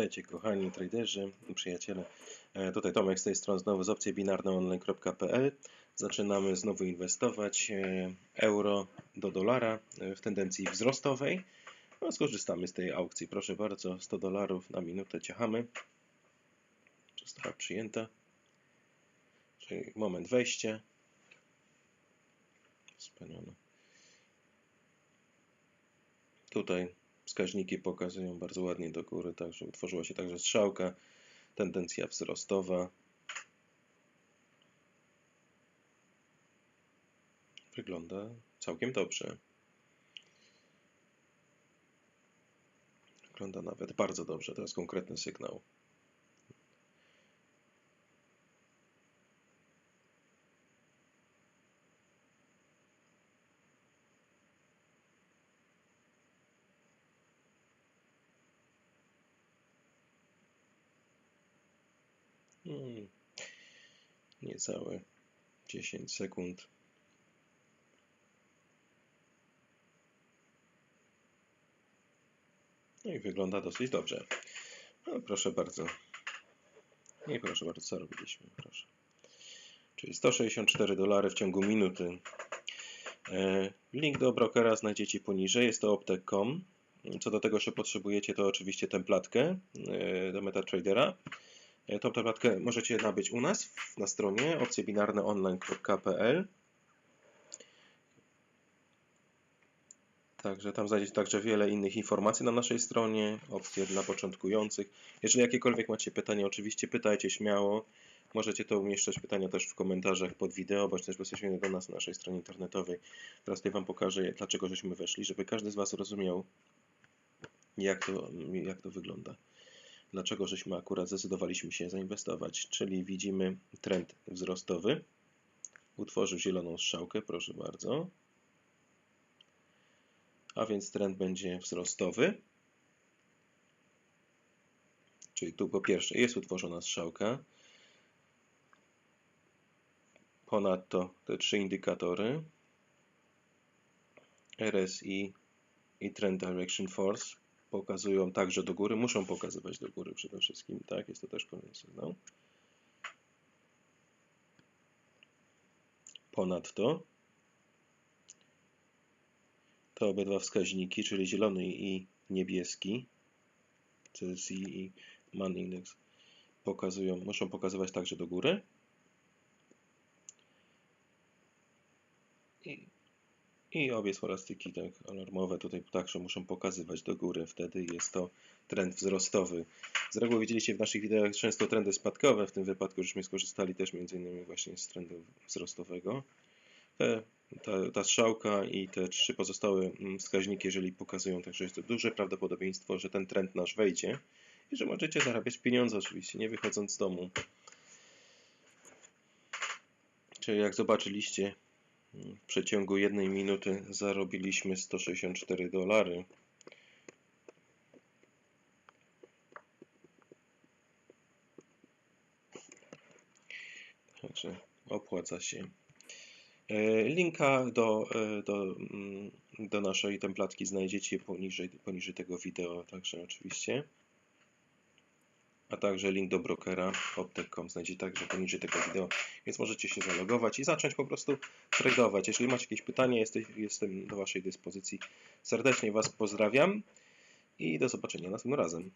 Witajcie kochani traderzy, przyjaciele. E, Tutaj Tomek z tej strony znowu z opcji binarneonline.pl. Zaczynamy znowu inwestować e, euro do dolara e, w tendencji wzrostowej. No, skorzystamy z tej aukcji. Proszę bardzo, 100 dolarów na minutę ciachamy. Została przyjęta. Czyli moment wejścia. Wspaniale. Tutaj wskaźniki pokazują bardzo ładnie do góry, także utworzyła się także strzałka, tendencja wzrostowa. Wygląda całkiem dobrze. Wygląda nawet bardzo dobrze, to jest konkretny sygnał. Hmm. Niecałe 10 sekund. No i wygląda dosyć dobrze. No, proszę bardzo. I proszę bardzo, co robiliśmy? Proszę. Czyli 164 dolary w ciągu minuty. E, Link do brokera znajdziecie poniżej. Jest to optek.com. Co do tego, że potrzebujecie, to oczywiście templatkę e, do MetaTradera. E, Tą templatkę możecie nabyć u nas na stronie opcjebinarneonline.pl. Także tam znajdziecie także wiele innych informacji na naszej stronie, opcje dla początkujących. Jeżeli jakiekolwiek macie pytania, oczywiście pytajcie śmiało. Możecie to umieszczać pytania też w komentarzach pod wideo, bądź też bezpośrednio do nas na naszej stronie internetowej. Teraz tutaj Wam pokażę, dlaczego żeśmy weszli, żeby każdy z Was rozumiał, jak to, jak to wygląda dlaczego żeśmy akurat zdecydowaliśmy się zainwestować. Czyli widzimy trend wzrostowy. Utworzył zieloną strzałkę, proszę bardzo. A więc trend będzie wzrostowy. Czyli tu po pierwsze jest utworzona strzałka. Ponadto te trzy indykatory RSI i Trend Direction Force pokazują także do góry, muszą pokazywać do góry przede wszystkim, tak? Jest to też pewien sygnał. Ponadto te obydwa wskaźniki, czyli zielony i niebieski, CSI i MAN Index, pokazują, muszą pokazywać także do góry. I i obie scholastyki tak, alarmowe tutaj także muszą pokazywać do góry. Wtedy jest to trend wzrostowy. Z reguły widzieliście w naszych wideach często trendy spadkowe. W tym wypadku żeśmy skorzystali też m.in. właśnie z trendu wzrostowego. Te, ta, ta strzałka i te trzy pozostałe mm, wskaźniki, jeżeli pokazują, także jest to duże prawdopodobieństwo, że ten trend nasz wejdzie i że możecie zarabiać pieniądze oczywiście, nie wychodząc z domu. Czyli jak zobaczyliście, w przeciągu jednej minuty zarobiliśmy 164 dolary. Także opłaca się. E, Linka do, e, do, mm, do naszej templatki znajdziecie poniżej, poniżej tego wideo, także oczywiście. A także link do brokera optek.com znajdziecie także poniżej tego wideo, więc możecie się zalogować i zacząć po prostu tradować. Jeżeli macie jakieś pytania, jestem do Waszej dyspozycji. Serdecznie Was pozdrawiam i do zobaczenia następnym razem.